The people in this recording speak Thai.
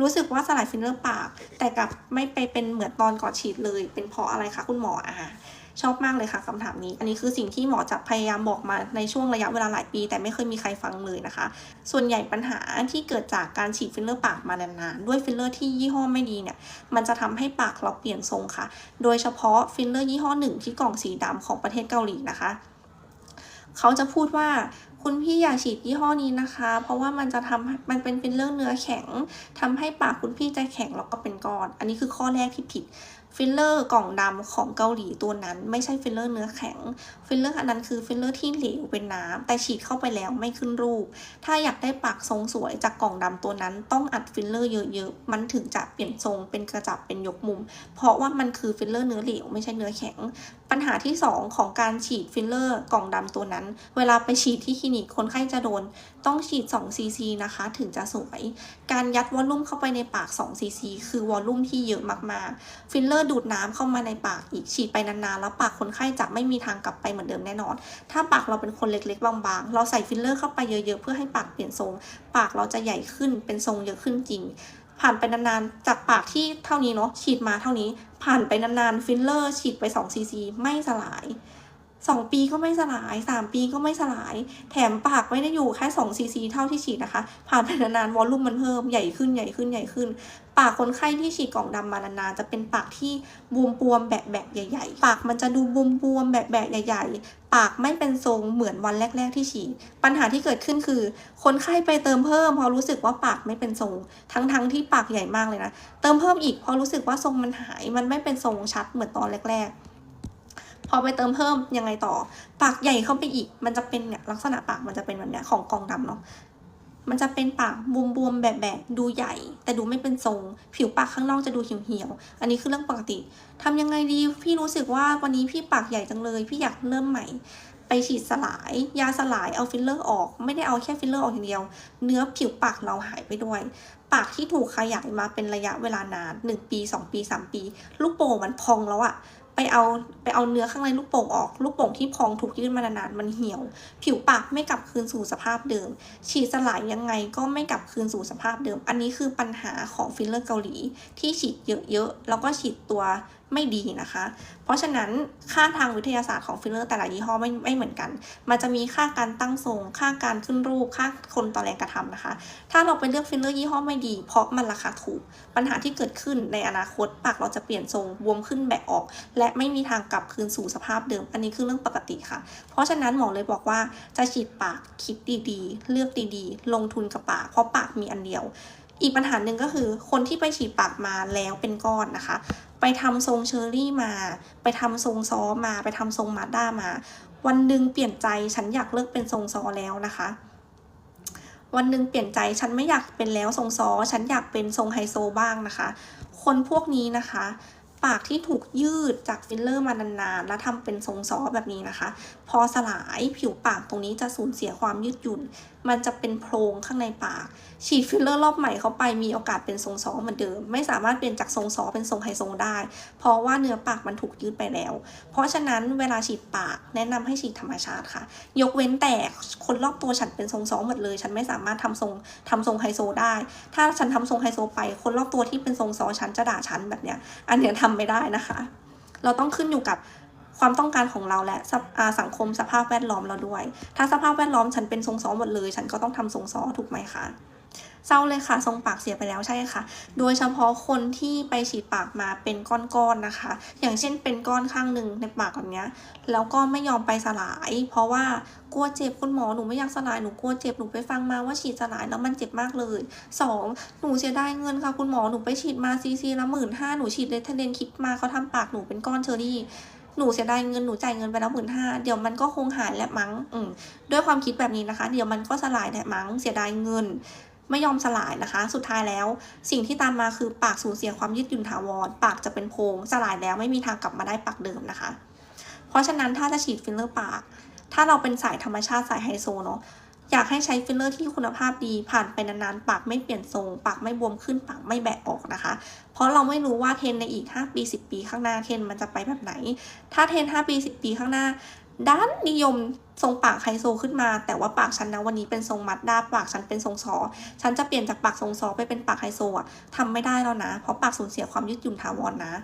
รู้สึกว่าสลายฟิลเลอร์ปาก แต่กลับไม่ไปเป็นเหมือนตอนก่อนฉีดเลย เป็นเพราะอะไรคะคุณหมออะชอบมากเลยค่ะคำถามนี้ อันนี้คือสิ่งที่หมอจะพยายามบอกมาในช่วงระยะเวลาหลายปี แต่ไม่เคยมีใครฟังเลยนะคะ ส่วนใหญ่ปัญหาที่เกิดจากการฉีดฟิลเลอร์ปากมานานๆ ด้วยฟิลเลอร์ที่ยี่ห้อไม่ดีเนี่ย มันจะทำให้ปากเราเปลี่ยนทรงค่ะ โดยเฉพาะฟิลเลอร์ยี่ห้อหนึ่งที่กล่องสีดำของประเทศเกาหลีนะคะ เขาจะพูดว่า คุณพี่อย่าฉีดยี่ห้อนี้นะคะ เพราะว่ามันจะทำให้มันเป็นฟิลเลอร์เนื้อแข็งทำให้ปากคุณพี่จะแข็งแล้วก็เป็นก้อน อันนี้คือข้อแรกที่ผิดฟิลเลอร์กล่องดำของเกาหลีตัวนั้น ไม่ใช่ฟิลเลอร์เนื้อแข็ง ฟิลเลอร์อันนั้นคือฟิลเลอร์ที่เหลวเป็นน้ำแต่ฉีดเข้าไปแล้วไม่ขึ้นรูป ถ้าอยากได้ปากทรงสวยจากกล่องดำตัวนั้น ต้องอัดฟิลเลอร์เยอะๆ มันถึงจะเปลี่ยนทรงเป็นกระจับเป็นยกมุม เพราะว่ามันคือฟิลเลอร์เนื้อเหลวไม่ใช่เนื้อแข็ง ปัญหาที่ 2 ของการฉีดฟิลเลอร์กล่องดำตัวนั้น เวลาไปฉีดที่คลินิกคนไข้จะโดน ต้องฉีด2 cc นะคะ ถึงจะสวย การยัดวอลลุ่มเข้าไปในปาก2 cc คือวอลลุ่มที่เยอะมากๆ ฟิลเลอร์ดูดน้ำเข้ามาในปากอีกฉีดไปนานๆ แล้วปากคนไข้จะไม่มีทางกลับไปเหมือนเดิมแน่นอน ถ้าปากเราเป็นคนเล็กๆ บางๆ เราใส่ฟิลเลอร์เข้าไปเยอะๆ เพื่อให้ปากเปลี่ยนทรง ปากเราจะใหญ่ขึ้นเป็นทรงเยอะขึ้นจริง ผ่านไปนานๆ จากปากที่เท่านี้เนาะฉีดมาเท่านี้ ผ่านไปนานๆ ฟิลเลอร์ฉีดไป2 cc ไม่สลาย 2 ปีก็ไม่สลาย 3 ปีก็ไม่สลาย แถมปากไม่ได้อยู่แค่2 cc เท่าที่ฉีดนะคะ ผ่านไปนานๆวอลลุ่มมันเพิ่มใหญ่ขึ้นใหญ่ขึ้นใหญ่ขึ้น ปากคนไข้ที่ฉีดกล่องดำมานานๆจะเป็นปากที่บวมบวมๆแบะแบะๆใหญ่ ๆ ปากมันจะดูบวมบวมๆแบะแบะๆใหญ่ ๆ ปากไม่เป็นทรงเหมือนวันแรก ๆ ที่ฉีด ปัญหาที่เกิดขึ้นคือ คนไข้ไปเติมเพิ่มพราะรู้สึกว่าปากไม่เป็นทรง ทั้งๆที่ปากใหญ่มากเลยนะ เติมเพิ่มอีกพราะรู้สึกว่าทรงมันหายมันไม่เป็นทรงชัดเหมือนตอนแรก ๆ พอไปเติมเพิ่มยังไงต่อ ปากใหญ่เข้าไปอีก มันจะเป็นเนี่ยลักษณะปากมันจะเป็นแบบเนี้ยของกองดำเนาะมันจะเป็นปากบวมๆแบบแบบๆดูใหญ่ แต่ดูไม่เป็นทรง ผิวปากข้างนอกจะดูเหี่ยวๆอันนี้คือเรื่องปกติทำยังไงดีพี่รู้สึกว่าวันนี้พี่ปากใหญ่จังเลย พี่อยากเริ่มใหม่ ไปฉีดสลาย ยาสลายเอาฟิลเลอร์ออก ไม่ได้เอาแค่ฟิลเลอร์ออกอย่างเดียว เนื้อผิวปากเราหายไปด้วย ปากที่ถูกขยายมาเป็นระยะเวลานาน 1 ปี 2 ปี 3 ปี ลูกโป่งมันพองแล้วอะ ไปเอาไปเอาเนื้อข้างในลูกโป่งออก ลูกโป่งที่พองถูกยื่นมานานๆมันเหี่ยว ผิวปากไม่กลับคืนสู่สภาพเดิม ฉีดสลายยังไงก็ไม่กลับคืนสู่สภาพเดิม อันนี้คือปัญหาของฟิลเลอร์เกาหลี ที่ฉีดเยอะๆแล้วก็ฉีดตัว ไม่ดีนะคะ เพราะฉะนั้นค่าทางวิทยาศาสตร์ของฟิลเลอร์แต่ละยี่ห้อไม่ไม่เหมือนกัน มันจะมีค่าการตั้งทรง ค่าการขึ้นรูป ค่าคนต่อแรงกระทำนะคะ ถ้าเราไปเลือกฟิลเลอร์ยี่ห้อไม่ดี เพราะมันราคาถูก ปัญหาที่เกิดขึ้นในอนาคตปากเราจะเปลี่ยนทรงบวมขึ้นแบะออก และไม่มีทางกลับคืนสู่สภาพเดิม อันนี้คือเรื่องปกติค่ะ เพราะฉะนั้นหมอเลยบอกว่าจะฉีดปากคิดดีๆ เลือกดีๆ ลงทุนกับปาก เพราะปากมีอันเดียว อีกปัญหาหนึ่งก็คือคนที่ไปฉีดปากมาแล้วเป็นก้อนนะคะไปทำทรงเชอรี่มา ไปทำทรงซอมา ไปทำทรงมาด้ามา วันหนึ่งเปลี่ยนใจฉันอยากเลิกเป็นทรงซอแล้วนะคะ วันหนึ่งเปลี่ยนใจฉันไม่อยากเป็นแล้วทรงซอฉันอยากเป็นทรงไฮโซบ้างนะคะ คนพวกนี้นะคะ ปากที่ถูกยืดจากฟิลเลอร์มานานๆ แล้วทำเป็นทรงซอแบบนี้นะคะ พอสลายผิวปากตรงนี้จะสูญเสียความยืดหยุ่น มันจะเป็นโพรงข้างในปาก ฉีดฟิลเลอร์รอบใหม่เข้าไปมีโอกาสเป็นทรงซอเหมือนเดิม ไม่สามารถเปลี่ยนจากทรงซอเป็นทรงไฮโซได้ เพราะว่าเนื้อปากมันถูกยืดไปแล้ว เพราะฉะนั้นเวลาฉีดปากแนะนำให้ฉีดธรรมชาติค่ะ ยกเว้นแต่คนรอบตัวฉันเป็นทรงซอหมดเลย ฉันไม่สามารถทำทรงทำทรงไฮโซได้ ถ้าฉันทำทรงไฮโซไป คนรอบตัวที่เป็นทรงซอฉันจะด่าฉันแบบเนี้ย อันเนี้ยทำไม่ได้นะคะ เราต้องขึ้นอยู่กับความต้องการของเราและส,สังคมสภาพแวดล้อมเราด้วย ถ้าสภาพแวดล้อมฉันเป็นทรงซ้อหมดเลย ฉันก็ต้องทำทรงซ้อถูกไหมคะ เศร้าเลยค่ะทรงปากเสียไปแล้วใช่ค่ะ โดยเฉพาะคนที่ไปฉีดปากมาเป็นก้อนๆนะคะ อย่างเช่นเป็นก้อนข้างหนึ่งในปากแบบเนี้ยแล้วก็ไม่ยอมไปสลาย เพราะว่ากลัวเจ็บคุณหมอหนูไม่อยากสลายหนูกลัวเจ็บหนูไปฟังมาว่าฉีดสลายแล้วมันเจ็บมากเลยสองหนูเสียดายเงินค่ะคุณหมอหนูไปฉีดมาซีซีละหมื่นห้าหนูฉีดเลทเดนคิดมาเขาทำปากหนูเป็นก้อนเชอรี่หนูเสียดายเงินหนูจ่ายเงินไปแล้วหมื่นห้าเดี๋ยวมันก็คงหายแหละมั้ง อืด้วยความคิดแบบนี้นะคะ เดี๋ยวมันก็สลายแหละมั้งเสียดายเงิน ไม่ยอมสลายนะคะ สุดท้ายแล้ว สิ่งที่ตามมาคือปากสูญเสียความยืดหยุ่นถาวร ปากจะเป็นโพรงสลายแล้วไม่มีทางกลับมาได้ปากเดิมนะคะ เพราะฉะนั้นถ้าจะฉีดฟิลเลอร์ปาก ถ้าเราเป็นสายธรรมชาติสายไฮโซเนาะอยากให้ใช้ฟิลเลอร์ที่คุณภาพดีผ่านไปนานๆ ปากไม่เปลี่ยนทรง ปากไม่บวมขึ้น ปากไม่แบะออกนะคะ เพราะเราไม่รู้ว่าเทรนในอีก 5 ปี 10 ปีข้างหน้าเทรนมันจะไปแบบไหน ถ้าเทรน5ปี 10 ปีข้างหน้า ด้านนิยมทรงปากไฮโซขึ้นมา แต่ว่าปากฉันนะวันนี้เป็นทรงมัดด้าปากฉันเป็นทรงซอฉันจะเปลี่ยนจากปากทรงซอไปเป็นปากไฮโซอะทำไม่ได้แล้วนะ เพราะปากสูญเสียความยืดหยุ่นถาวรนะ